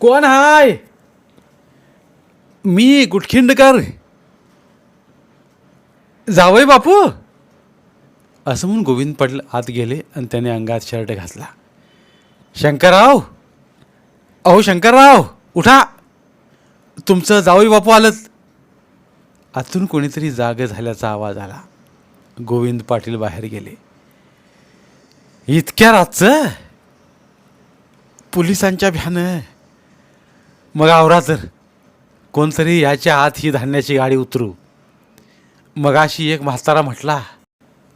कोण हाय? मी गुटखिंडकर. जावय बापू. असं म्हणून गोविंद पाटील आत गेले आणि त्याने अंगात शर्ट घातला. शंकरराव. अहो शंकरराव उठा. तुमचं जावई बापू आलत आतून कोणीतरी जाग झाल्याचा आवाज आला. गोविंद पाटील बाहेर गेले. इतक्या रातचं? पोलिसांच्या भ्यानं. मग आवरा तर कोणतरी याच्या आत ही धान्याची गाडी उतरू. मगाशी एक म्हातारा म्हटला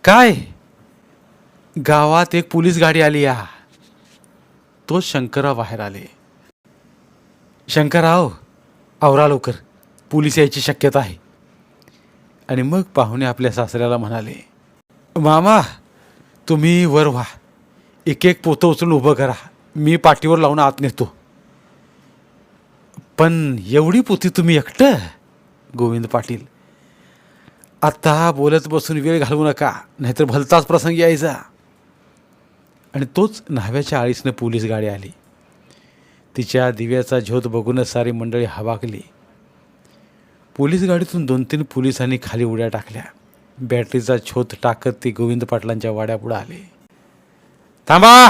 काय? गावात एक पोलीस गाडी आली या. तो शंकरराव बाहेर आले. शंकरराव आवरा लवकर. पोलीस यायची शक्यता आहे. आणि मग पाहुणे आपल्या सासऱ्याला म्हणाले मामा तुम्ही वर व्हा. एक एक पोतं उचलून उभं करा. मी पाठीवर लावून आत नेतो. पण एवढी पोती तुम्ही एकटं? गोविंद पाटील आत्ता बोलत बसून वेळ घालवू नका नाहीतर भलताच प्रसंग यायचा. आणि तोच न्हाव्याच्या आळीसनं पोलीस गाडी आली. तिच्या दिव्याचा झोत बघूनच सारी मंडळी हवाकली. पोलीस गाडीतून दोन तीन पोलिसांनी खाली उड्या टाकल्या. बॅटरीचा छोत टाकत ते गोविंद पाटलांच्या वाड्यापुढं आले. थांबा!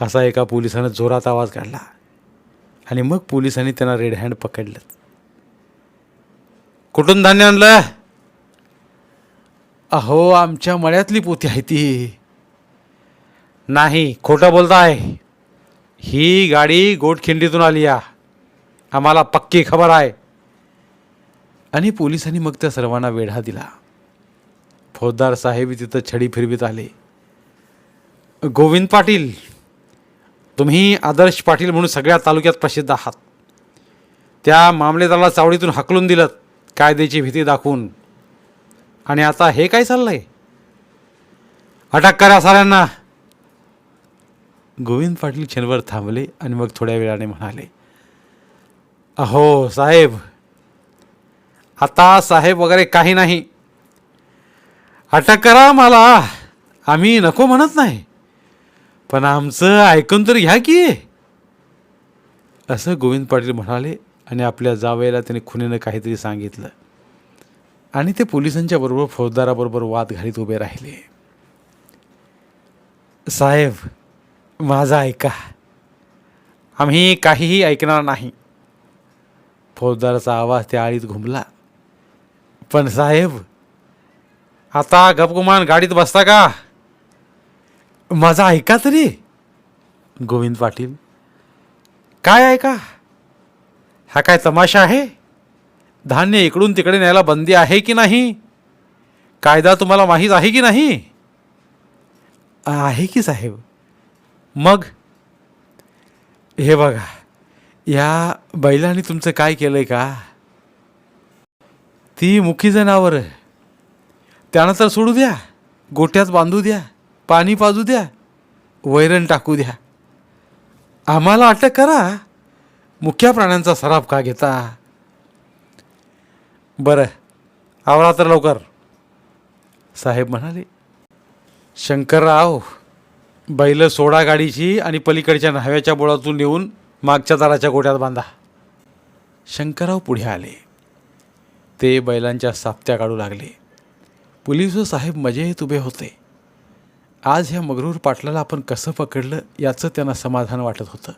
असा एका पोलिसानं जोरात आवाज काढला. आणि मग पोलिसांनी त्यांना रेड हँड पकडलं. कुठून धान्य आणलं अहो आमच्या मळ्यातली पोती आहे ती. नाही खोटं बोलताय. ही गाडी गोटखिंडीतून आली या. आम्हाला पक्की खबर आहे. आणि पोलिसांनी मग त्या सर्वांना वेढा दिला. फौजदार साहेब तिथं छडी फिरवीत आले. गोविंद पाटील तुम्ही आदर्श पाटील म्हणून सगळ्या तालुक्यात प्रसिद्ध आहात. त्या मामलेदाराला चावडीतून हकलून दिलं कायद्याची भीती दाखवून. आणि आता हे काय चाललंय? अटक करा साऱ्यांना. गोविंद पाटील क्षणभर थांबले आणि मग थोड्या वेळाने म्हणाले अहो साहेब आता साहेब वगैरे काही नाही. अटक करा मला. आम्ही नको म्हणत नाही. पण आमचं ऐकून तर घ्या की. असं गोविंद पाटील म्हणाले आणि आपल्या जावयाला त्याने खुनीनं काहीतरी सांगितलं. आणि ते पोलिसांच्या बरोबर फौजदाराबरोबर वाद घालीत उभे राहिले. साहेब माझा ऐका. आम्ही काहीही ऐकणार नाही. फौजदाराचा आवाज त्या आळीत घुमला. पण साहेब आता गपगुमान गाडीत बसता का? माझा ऐका तरी. गोविंद पाटील काय ऐका? हा काय तमाशा आहे? धान्य इकडून तिकडे न्यायला बंदी आहे की नाही? कायदा तुम्हाला माहीत आहे की नाही? आहे की साहेब? मग? हे बघा या बैलाने तुमचं काय केलं आहे का? ती मुखी जनावर त्यानं तर सोडू द्या गोट्यात बांधू द्या. पाणी पाजू द्या वैरण टाकू द्या. आम्हाला अटक करा. मुख्या प्राण्यांचा सराफ का घेता? बरं आवरा तर लवकर. साहेब म्हणाले शंकरराव बैल सोडा गाडीची आणि पलीकडच्या न्हाव्याच्या बोळातून नेऊन मागच्या दाराच्या गोट्यात बांधा. शंकरराव पुढे आले. ते बैलांच्या साप्त्या काढू लागले. पोलीस साहेब मजेत उभे होते. आज ह्या मगरूर पाटलाला आपण कसं पकडलं याचं त्यांना समाधान वाटत होतं.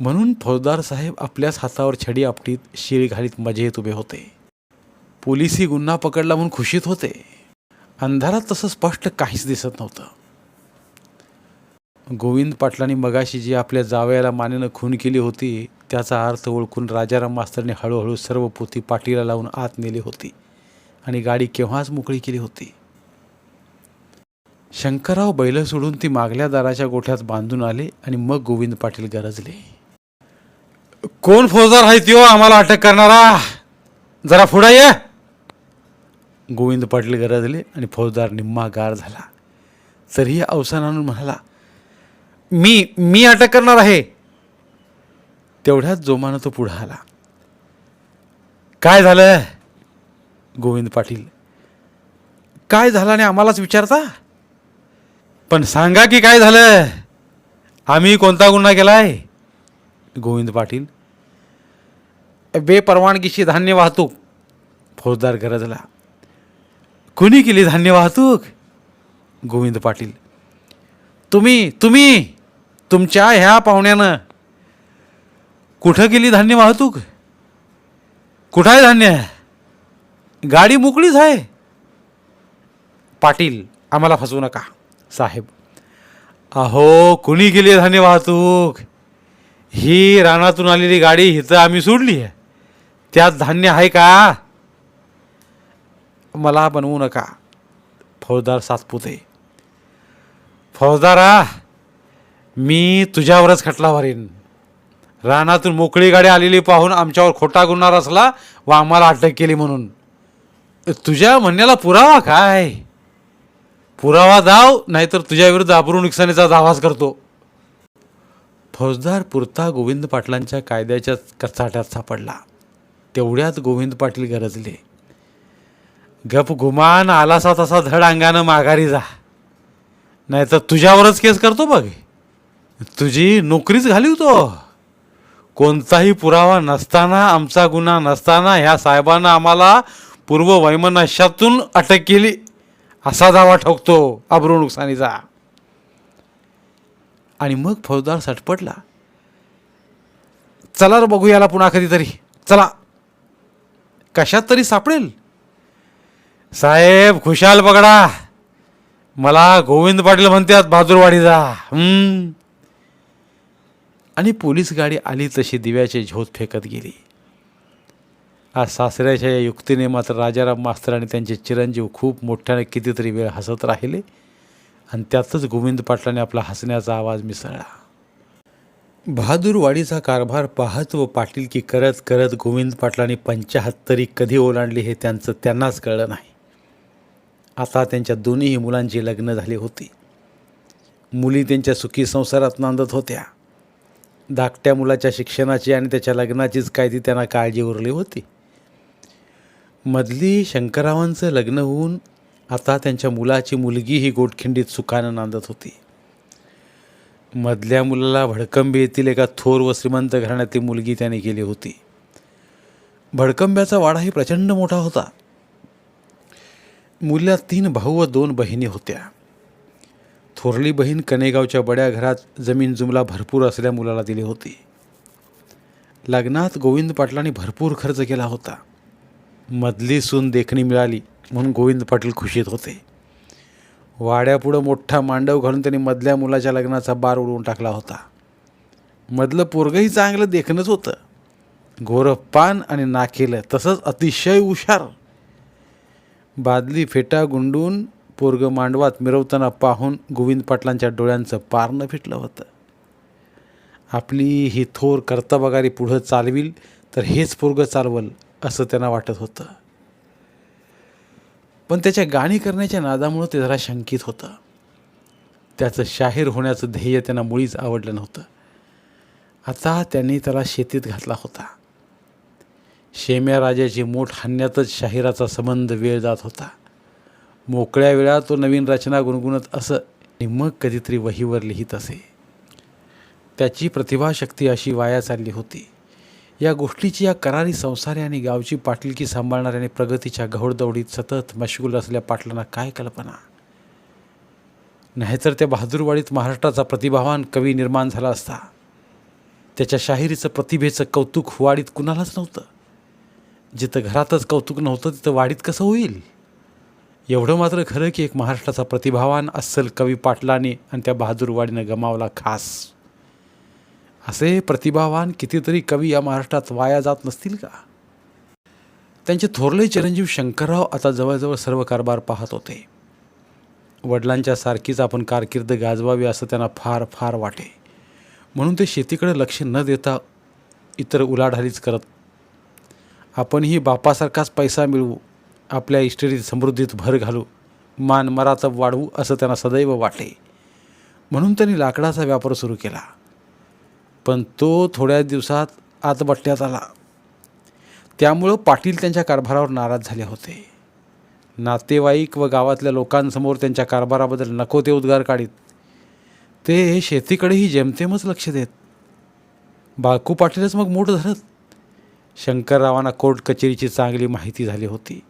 म्हणून फौजदार साहेब आपल्याच हातावर छडी आपटीत शिळ घालीत मजेत उभे होते. पोलिसी गुन्हा पकडला म्हणून खुशीत होते. अंधारात तसं स्पष्ट काहीच दिसत नव्हतं. गोविंद पाटलांनी मगाशी जी आपल्या जावयाला मानेनं खून केली होती त्याचा अर्थ ओळखून राजाराम मास्तरने हळूहळू सर्व पोथी पाटीला लावून आत नेली होती आणि गाडी केव्हाच मोकळी केली होती. शंकरराव बैल सोडून ती मागल्या दाराच्या गोठ्यात बांधून आले आणि मग गोविंद पाटील गरजले. कोण फौजदार आहे त्यो आम्हाला अटक करणारा? जरा पुढं ये. गोविंद पाटील गरजले आणि फौजदार निम्मा गार झाला. तरीही अवसान आणून म्हणाला मी मी अटक करणार आहे. तेवढ्याच जोमानं तो पुढं आला. काय झालं? गोविंद पाटील. काय झालं आणि आम्हालाच विचारता? पण सांगा की काय झालं आम्ही कोणता गुन्हा केलाय? गोविंद पाटील. बेपरवानगीची धान्य वाहतूक. फौजदार गरजला. कुणी केली धान्य वाहतूक? गोविंद पाटील. तुम्ही तुम्ही तुमच्या ह्या पाहुण्यानं कुठं गेली धान्य वाहतूक? कुठं आहे धान्य? गाडी मोकळीच आहे. पाटील आम्हाला फसवू नका. साहेब. अहो कुणी गेली धान्य वाहतूक? ही रानातून आलेली गाडी हिथं आम्ही सोडली आहे. त्यात धान्य आहे का? मला बनवू नका. फौजदार सातपुते. फौजदारा मी तुझ्यावरच खटला भरेन. रानातून मोकळी गाडी आलेली पाहून आमच्यावर खोटा गुन्हा रचला व आम्हाला अटक केली म्हणून. तुझ्या म्हणण्याला पुरावा काय? पुरावा दाव नाहीतर तुझ्याविरुद्ध अब्रू नुकसानीचा दावाच करतो. फौजदार पुरता गोविंद पाटलांच्या कायद्याच्या कचाट्यात सापडला. तेवढ्यात गोविंद पाटील गरजले. गप गुमान आलासा तसा धड अंगानं माघारी जा. नाहीतर तुझ्यावरच केस करतो बघ. तुझी नोकरीच घालिवतो कोणताही पुरावा नसताना आमचा गुन्हा नसताना ह्या साहेबांना आम्हाला पूर्व वैमनस्यातून अटक केली. असा दावा ठोकतो अब्रू नुकसानीचा आणि मग फौजदार सटपटला. चला रे बघू याला पुन्हा कधीतरी. चला. कशात तरी सापडेल. साहेब खुशाल बघडा मला गोविंद पाटील म्हणतात बाजूरवाडीचा आणि पोलीस गाडी आली तशी दिव्याचे झोत फेकत गेली. आज सासऱ्याच्या या युक्तीने मात्र राजाराम मास्तर आणि त्यांचे चिरंजीव खूप मोठ्याने कितीतरी वेळ हसत राहिले. आणि त्यातच गोविंद पाटलाने आपला हसण्याचा आवाज मिसळला. बहादूरवाडीचा कारभार पाहत व पाटीलकी करत करत गोविंद पाटलांनी पंचाहत्तरी कधी ओलांडली हे त्यांचं त्यांनाच कळलं नाही. आता त्यांच्या दोन्हीही मुलांची लग्न झाली होती. मुली त्यांच्या सुखी संसारात नांदत होत्या. धाकट्या मुलाच्या शिक्षणाची आणि त्याच्या लग्नाचीच काय ती त्यांना काळजी उरली होती. मधली शंकररावांचं लग्न होऊन आता त्यांच्या मुलाची मुलगी ही गोटखिंडीत सुखानं नांदत होती. मधल्या मुलाला भडकंबे येथील एका थोर व श्रीमंत घराण्यातली मुलगी त्याने केली होती. भडकंब्याचा वाडाही प्रचंड मोठा होता. मुलीला तीन भाऊ व दोन बहिणी होत्या. थोरली बहीण कनेगावच्या बड्या घरात जमीन जुमला भरपूर असल्या मुलाला दिली होती. लग्नात गोविंद पाटलांनी भरपूर खर्च केला होता. मधली सून देखणी मिळाली म्हणून गोविंद पाटील खुशीत होते. वाड्यापुढं मोठा मांडव घालून त्यांनी मधल्या मुलाच्या लग्नाचा बार उडवून टाकला होता. मधलं पोरगंही चांगलं देखणंच होतं. गोरपान आणि नाकेलं तसंच अतिशय हुशार. बादली फेटा गुंडून पोरग मांडवात मिरवताना पाहून गोविंद पाटलांच्या डोळ्यांचं पारणं फिटलं होतं. आपली ही थोर कर्तबगारी पुढं चालविल तर हेच पोरग चालवल. असं त्यांना वाटत होतं. पण त्याच्या गाणी करण्याच्या नादामुळं ते जरा शंकित होतं. त्याचं शाहीर होण्याचं ध्येय त्यांना मुळीच आवडलं नव्हतं. आता त्यांनी त्याला शेतीत घातला होता. शेम्या राजाची मोठ हाणण्यातच शाहिराचा संबंध वेळ जात होता. मोकळ्या वेळा तो नवीन रचना गुणगुणत असं आणि मग कधीतरी वहीवर लिहित असे. त्याची प्रतिभाशक्ती अशी वाया चालली होती. या गोष्टीची या करारी संसारी आणि गावची पाटलकी सांभाळणाऱ्याने प्रगतीच्या घौडदौडीत सतत मशगूल असलेल्या पाटलांना काय कल्पना? नाहीतर त्या बहादूरवाडीत महाराष्ट्राचा प्रतिभावान कवी निर्माण झाला असता. त्याच्या शाहिरीचं प्रतिभेचं कौतुक वाडीत कुणालाच नव्हतं. जिथं घरातच कौतुक नव्हतं तिथं वाडीत कसं होईल? एवढं मात्र खरं की एक महाराष्ट्राचा प्रतिभावान अस्सल कवी पाटलाने आणि त्या बहादूरवाडीनं गमावला खास. असे प्रतिभावान कितीतरी कवी या महाराष्ट्रात वाया जात नसतील का? त्यांचे थोरले चिरंजीव शंकरराव आता जवळजवळ सर्व कारभार पाहत होते. वडिलांच्या सारखीच आपण कारकीर्द गाजवावी असं त्यांना फार फार वाटे. म्हणून ते शेतीकडे लक्ष न देता इतर उलाढालीच करत. आपणही बापासारखाच पैसा मिळवू आपल्या इष्टरीत समृद्धीत भर घालू मान मरातब वाढवू असं त्यांना सदैव वाटे. म्हणून त्यांनी लाकडाचा व्यापार सुरू केला. पण तो थोड्या दिवसात आतबट्ट्यात आला. त्यामुळं पाटील त्यांच्या कारभारावर नाराज झाले होते. नातेवाईक व गावातल्या लोकांसमोर त्यांच्या कारभाराबद्दल नको ते उद्गार काढीत. ते शेतीकडेही जेमतेमच लक्ष देत. बाळकू पाटीलच मग मोठं धरत. शंकररावांना कोर्ट कचेरीची चांगली माहिती झाली होती.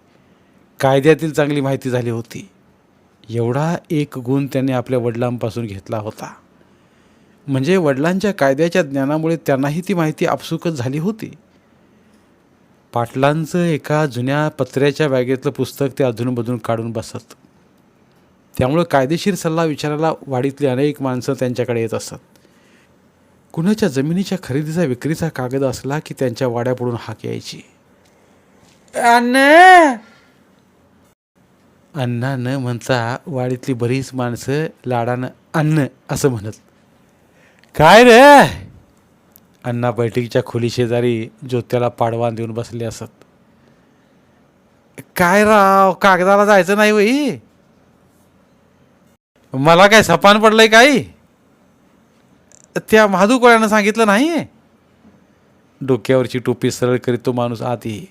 कायद्यातील चांगली माहिती झाली होती. एवढा एक गुण त्यांनी आपल्या वडिलांपासून घेतला होता. म्हणजे वडिलांच्या कायद्याच्या ज्ञानामुळे त्यांनाही ती माहिती आपसुकच झाली होती. पाटलांचं एका जुन्या पत्र्याच्या बॅगेतलं पुस्तक ते अधूनमधून काढून बसत. त्यामुळं कायदेशीर सल्ला विचारायला वाडीतली अनेक माणसं त्यांच्याकडे येत असत. कुणाच्या जमिनीच्या खरेदीचा विक्रीचा कागद असला की त्यांच्या वाड्यापुढून हाक यायची. अण्णा! अण्णा न म्हणता वाडीतली बरीच माणसं लाडानं अन्न असं म्हणत. काय रे? अण्णा बैठकीच्या खोली शेजारी ज्योत्याला पाडवान देऊन बसले असत. काय राव कागदाला जायचं नाही वही? मला काय सपान पडलंय काही? त्या महादू कोळ्यानं सांगितलं नाही? डोक्यावरची टोपी सरळ करीत तो माणूस आत. ये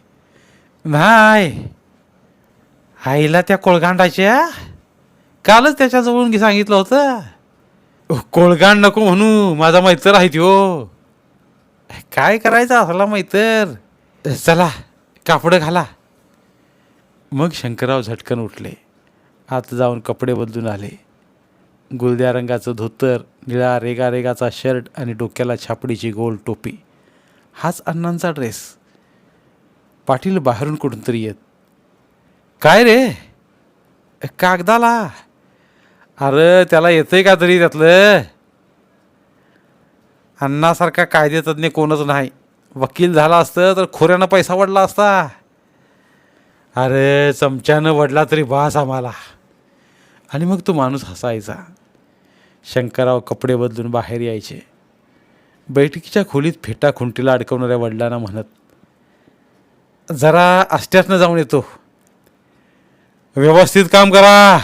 नाही. आईला त्या कोळगांडाच्या? कालच त्याच्याजवळून सांगितलं होतं. कोळगाण नको म्हणू माझा मैत्र आहे त्यो हो. काय करायचं असला मैत्र? चला कापडं घाला. मग शंकरराव झटकन उठले. आत जाऊन कपडे बदलून आले. गुलद्या रंगाचं धोतर निळा रेगा रेगाचा शर्ट आणि डोक्याला छापडीची गोल टोपी. हाच अण्णांचा ड्रेस. पाटील बाहेरून कुठून तरी येत. काय रे? कागदाला? अरे त्याला येतंय का तरी त्यातलं? अण्णासारखा कायदेतज्ञ कोणच नाही. वकील झाला असतं तर खोऱ्यानं पैसा वडला असता. अरे चमच्यानं वडला तरी बास आम्हाला. आणि मग तो माणूस हसायचा. शंकरराव कपडे बदलून बाहेर यायचे. बैठकीच्या खोलीत फेटा खुंटीला अडकवणाऱ्या वडिलांना म्हणत जरा आष्ट्यातनं जाऊन येतो. व्यवस्थित काम करा.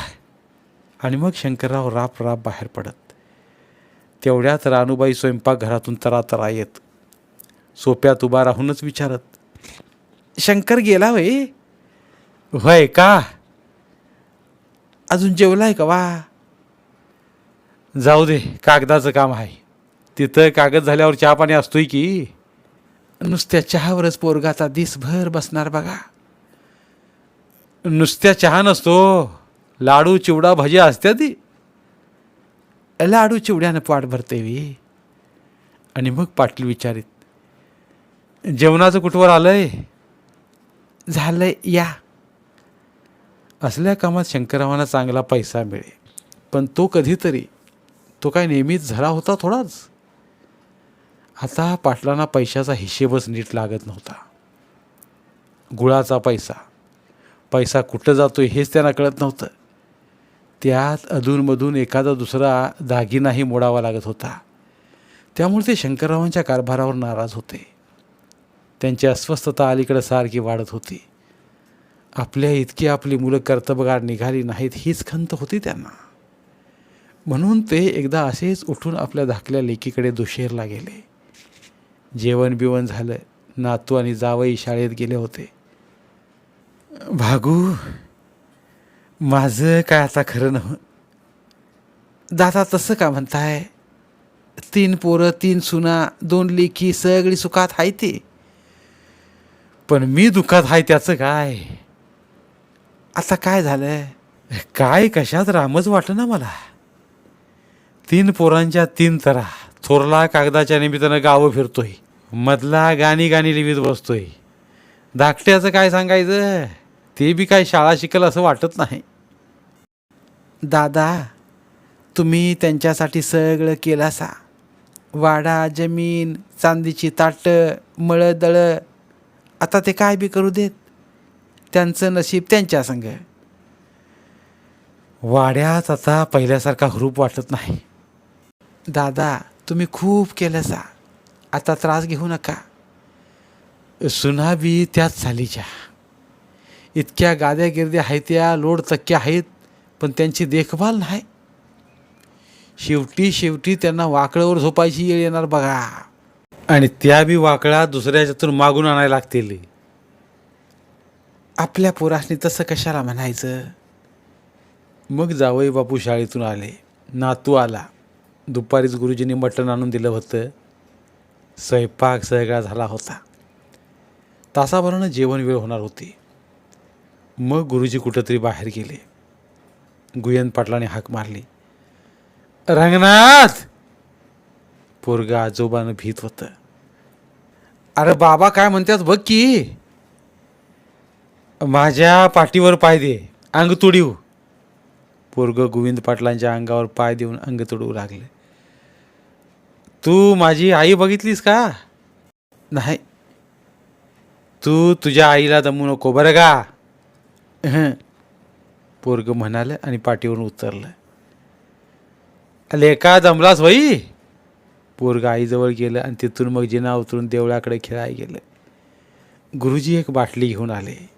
आणि मग शंकरराव राप राप बाहेर पडत. तेवढ्यात रानूबाई स्वयंपाकघरातून तरा तरा येत. सोप्यात उभा राहूनच विचारत शंकर गेला वय? होय का? अजून जेवलाय का वा? जाऊ दे कागदाचं काम आहे. तिथं कागद झाल्यावर चहा पाणी असतोय की. नुसत्या चहावरच पोरगाचा दिसभर बसणार बघा. नुसत्या चहा नसतो? लाडू चिवडा भजी असते ती. लाडू चिवड्यानं पाठ भरते वी. आणि मग पाटील विचारित जेवणाचं कुठवर आलंय? झालंय या. असल्या कामात शंकररावांना चांगला पैसा मिळे पण तो कधीतरी तो काय नेहमीच झरा होता थोडाच. आता पाटलांना पैशाचा हिशेबच नीट लागत नव्हता. गुळाचा पैसा पैसा कुठं जातो हेच त्यांना कळत नव्हतं. त्यात अधूनमधून एखादा दुसरा दागिनाही मोडावा लागत होता. त्यामुळे ते शंकररावांच्या कारभारावर नाराज होते. त्यांची अस्वस्थता अलीकडे सारखी वाढत होती. आपल्या इतकी आपली मुलं कर्तबगार निघाली नाहीत हीच खंत होती त्यांना. म्हणून ते एकदा असेच उठून आपल्या धाकल्या लेकीकडे दुशेरला गेले. जेवण बिवण झालं. नातू आणि जावई शाळेत गेले होते. भागू माझं काय आता खरं नव्ह? दादा तसं का म्हणताय? तीन पोरं तीन सुना दोन लेखी सगळी सुखात आहे ते. पण मी दुःखात आहे त्याचं काय? आता काय झालं काय कशात रामच वाटलं ना मला. तीन पोरांच्या तीन तरा. थोरला कागदाच्या निमित्तानं गावं फिरतोय. मधला गाणी गाणी लिहित बसतोय. धाकट्याचं काय सांगायचं? ते बी काय शाळा शिकल असं वाटत नाही. दादा तुम्ही त्यांच्यासाठी सगळं केलं सा वाडा जमीन चांदीची ताटं मळं दळं आता ते काय बी करू देत? त्यांचं नशीब त्यांच्या संग. वाड्यात आता पहिल्यासारखा हुरूप वाटत नाही. दादा तुम्ही खूप केलं सा आता त्रास घेऊ नका. सुना बी त्याच चालीच्या इतक्या गाद्या गिरद्या आहेत त्या लोड चक्क्या आहेत पण त्यांची देखभाल नाही. शेवटी शेवटी त्यांना वाकड्यावर झोपायची येळ येणार बघा. आणि त्या बी वाकळा दुसऱ्याच्यातून मागून आणायला लागतील. आपल्या पोरासनी तसं कशाला म्हणायचं? मग जावई बापू शाळेतून आले. नातू आला. दुपारीच गुरुजींनी मटण आणून दिलं होतं. स्वयंपाक सगळा झाला होता. तासाभरानं जेवण वेळ होणार होती. मग गुरुजी कुठंतरी बाहेर गेले. गुयन पाटलाने हाक मारली. रंगनाथ! पोरगा आजोबानं भीत होतं. अरे बाबा काय म्हणतात बघ की. माझ्या पाठीवर पाय दे अंग तुडीव. पोरग गोविंद पाटलांच्या अंगावर पाय देऊन अंग तुडवू लागले. तू माझी आई बघितलीस का? नाही. तू तुझ्या आईला दमू नको बरं का? हं. पोरग म्हणालं आणि पाठीवरून उतरलं. लेका जमलास भाई पोरग आईजवळ गेलं आणि तिथून मग जिना उतरून देवळाकडे खेळायला गेलं. गुरुजी एक बाटली घेऊन आले.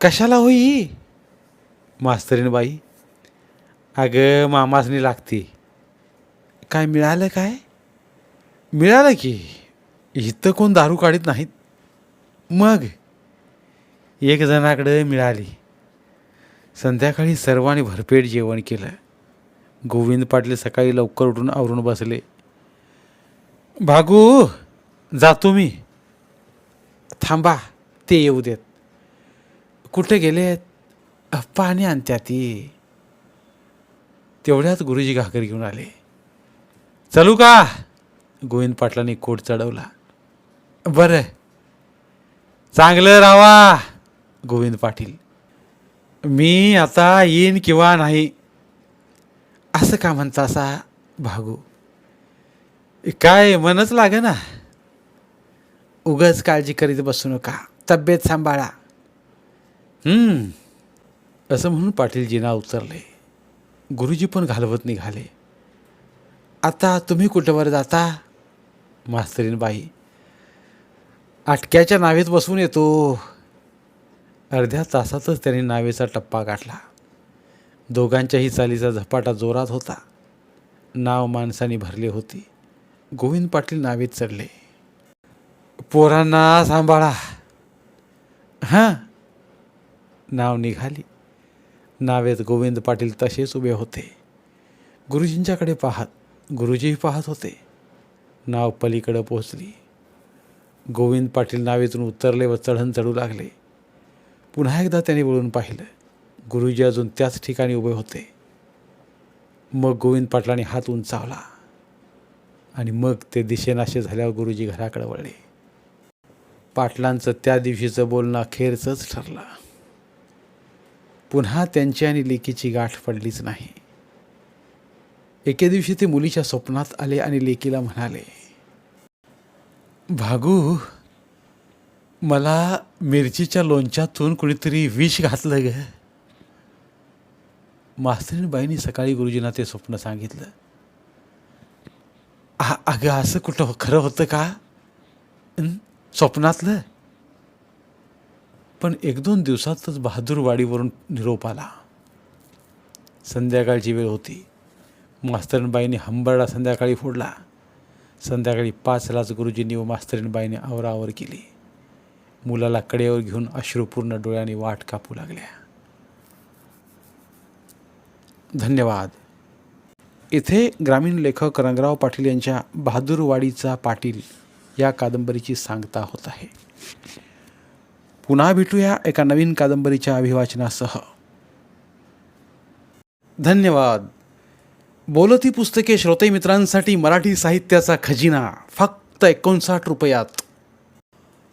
कशाला होई मास्तरीन बाई. अगं मामासनी लागते. काय मिळालं काय? मिळालं की. इथं कोण दारू काढत नाहीत. मग? एकजणाकडं मिळाली. संध्याकाळी सर्वांनी भरपेट जेवण केलं. गोविंद पाटील सकाळी लवकर उठून आवरून बसले. भागू जातो मी थांबा ते येऊ देत. कुठे गेलेत? पाणी आणत्या ती. तेवढ्यात गुरुजी घाकर घेऊन आले. चलू का? गोविंद पाटलांनी कोट चढवला. बरं. चांगलं रावा. गोविंद पाटील. मी आता येईन किंवा नाही असं का म्हणता असा भागू? काय मनच लागे ना उगाच काळजी करीत बसू नका. तब्येत सांभाळा. असं म्हणून पाटील उतरले. गुरुजी पण घालवत निघाले. आता तुम्ही कुठंवर जाता? मास्तरीन बाई आटक्याच्या नावेत बसून येतो. अर्ध्या तासातच त्यांनी नावेचा टप्पा गाठला. दोघांच्याही चालीचा झपाटा जोरात होता. नाव माणसाने भरले होती. गोविंद पाटील नावेत चढले. पोरांना सांभाळा. हां. नाव निघाली. नावेत गोविंद पाटील तसेच उभे होते. गुरुजींच्याकडे पाहत गुरुजीही पाहत होते. नाव पलीकडं पोहोचली. गोविंद पाटील नावेतून उतरले व चढण चढू लागले. पुन्हा एकदा त्याने वळून पाहिलं. गुरुजी अजून त्याच ठिकाणी उभे होते. मग गोविंद पाटलांनी हात उंचावला आणि मग ते दिशेनाशे झाल्यावर गुरुजी घराकडे वळले. पाटलांचं त्या दिवशीचं बोलणं अखेरचंच ठरलं. पुन्हा त्यांची आणि लेकीची गाठ पडलीच नाही. एके दिवशी ते मुलीच्या स्वप्नात आले आणि लेकीला म्हणाले भागू मला मिरचीच्या लोणच्यातून कुणीतरी विष घातलं ग. मास्तरीणबाईंनी सकाळी गुरुजींना ते स्वप्न सांगितलं. आ अगं असं कुठं हो- खरं होतं का? स्वप्नातलं. पण एक दोन दिवसातच बहादूरवाडीवरून निरोप आला. संध्याकाळची वेळ होती. मास्तरीणबाईंनी हंबरडा संध्याकाळी फोडला. संध्याकाळी पाचलाच गुरुजींनी व मास्तरीणबाईंनी आवरावर केली. मुलाला कडेवर घेऊन अश्रुपूर्ण डोळ्यांनी वाट कापू लागल्या. धन्यवाद. इथे ग्रामीण लेखक रंगराव पाटील यांच्या बहादूरवाडीचा पाटील या कादंबरीची सांगता होत आहे. पुन्हा भेटूया एका नवीन कादंबरीच्या अभिवाचनासह. धन्यवाद. बोलती पुस्तके श्रोते मित्रांसाठी मराठी साहित्याचा खजिना फक्त एकोणसाठ रुपयात.